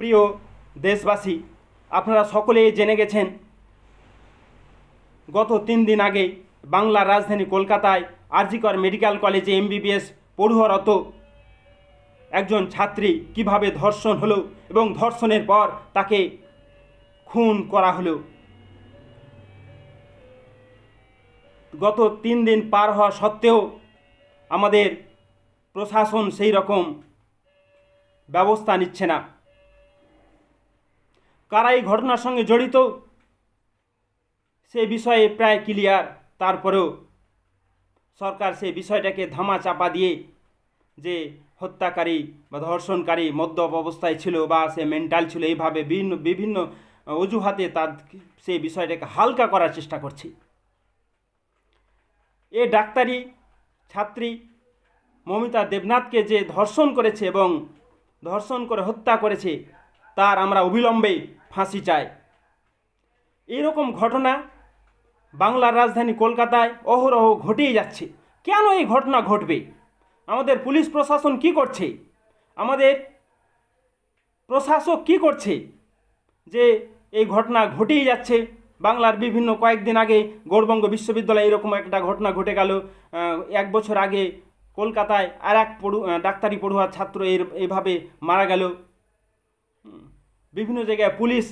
প্রিয় দেশবাসী, আপনারা সকলেই জেনে গেছেন, গত তিন দিন আগে বাংলার রাজধানী কলকাতায় আরজিকর মেডিকেল কলেজে এমবিবিএস পড়ুয়ারত একজন ছাত্রী কীভাবে ধর্ষণ হলো এবং ধর্ষণের পর তাকে খুন করা হলো। গত তিন দিন পার হওয়া সত্ত্বেও আমাদের প্রশাসন সেই রকম ব্যবস্থা নিচ্ছে না। কারা এই ঘটনার সঙ্গে জড়িত? সে বিষয়ে প্রায় ক্লিয়ার। তারপরেও সরকার সে বিষয়টাকে ধামা চাপা দিয়ে যে হত্যাকারী বা ধর্ষণকারী মদ্যপ অবস্থায় ছিল বা সে মেন্টাল ছিল, এইভাবে বিভিন্ন বিভিন্ন অজুহাতে তার সেই বিষয়টাকে হালকা করার চেষ্টা করছে। এ ডাক্তারি ছাত্রী মমিতা দেবনাথকে যে ধর্ষণ করেছে এবং ধর্ষণ করে হত্যা করেছে তার আমরা অবিলম্বে ফাঁসি চাই। এইরকম ঘটনা বাংলার রাজধানী কলকাতায় অহরহ ঘটেই যাচ্ছে। কেন এই ঘটনা ঘটবে? আমাদের পুলিশ প্রশাসন কি করছে? আমাদের প্রশাসক কি করছে যে এই ঘটনা ঘটেই যাচ্ছে? বাংলার বিভিন্ন কয়েকদিন আগে গৌরবঙ্গ বিশ্ববিদ্যালয়ে এরকম একটা ঘটনা ঘটে গেল। এক বছর আগে কলকাতায় আর এক পড়ু, ডাক্তারি পড়ুয়া ছাত্র এর, এভাবে মারা গেল। বিভিন্ন জায়গায় পুলিশ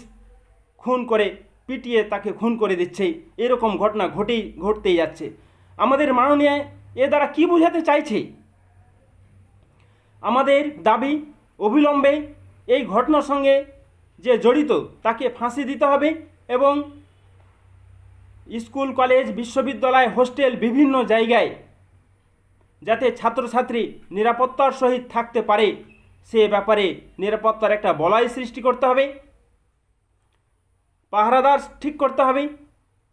খুন করে, পিটিয়ে তাকে খুন করে দিচ্ছে। এরকম ঘটনা ঘটেই, ঘটতেই যাচ্ছে। আমাদের মাননীয় এ দ্বারা কি বোঝাতে চাইছে? আমাদের দাবি অবিলম্বে এই ঘটনার সঙ্গে যে জড়িত, তাকে ফাঁসি দিতে হবে এবং স্কুল, কলেজ, বিশ্ববিদ্যালয়, হোস্টেল বিভিন্ন জায়গায় যাতে ছাত্রছাত্রী নিরাপত্তার সহিত থাকতে পারে। সে ব্যাপারে নিরাপত্তার একটা বলয় সৃষ্টি করতে হবে। পাহারাদার ঠিক করতে হবে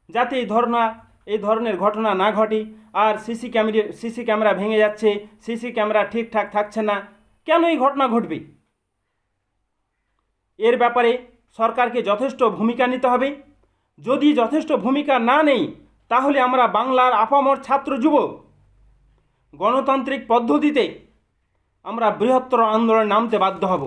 যাতে এই ধরনা, এই ধরনের ঘটনা না ঘটে। আর সিসি ক্যামেরা সিসি ক্যামেরা ভেঙে যাচ্ছে, সিসি ক্যামেরা ঠিকঠাক থাকছে না, কেন এই ঘটনা ঘটবে? এর ব্যাপারে সরকারকে যথেষ্ট ভূমিকা নিতে হবে। যদি যথেষ্ট ভূমিকা না নেই, তাহলে আমরা বাংলার আপামর ছাত্র যুব গণতান্ত্রিক পদ্ধতিতে আমরা বৃহত্তর আন্দোলনে নামতে বাধ্য হব।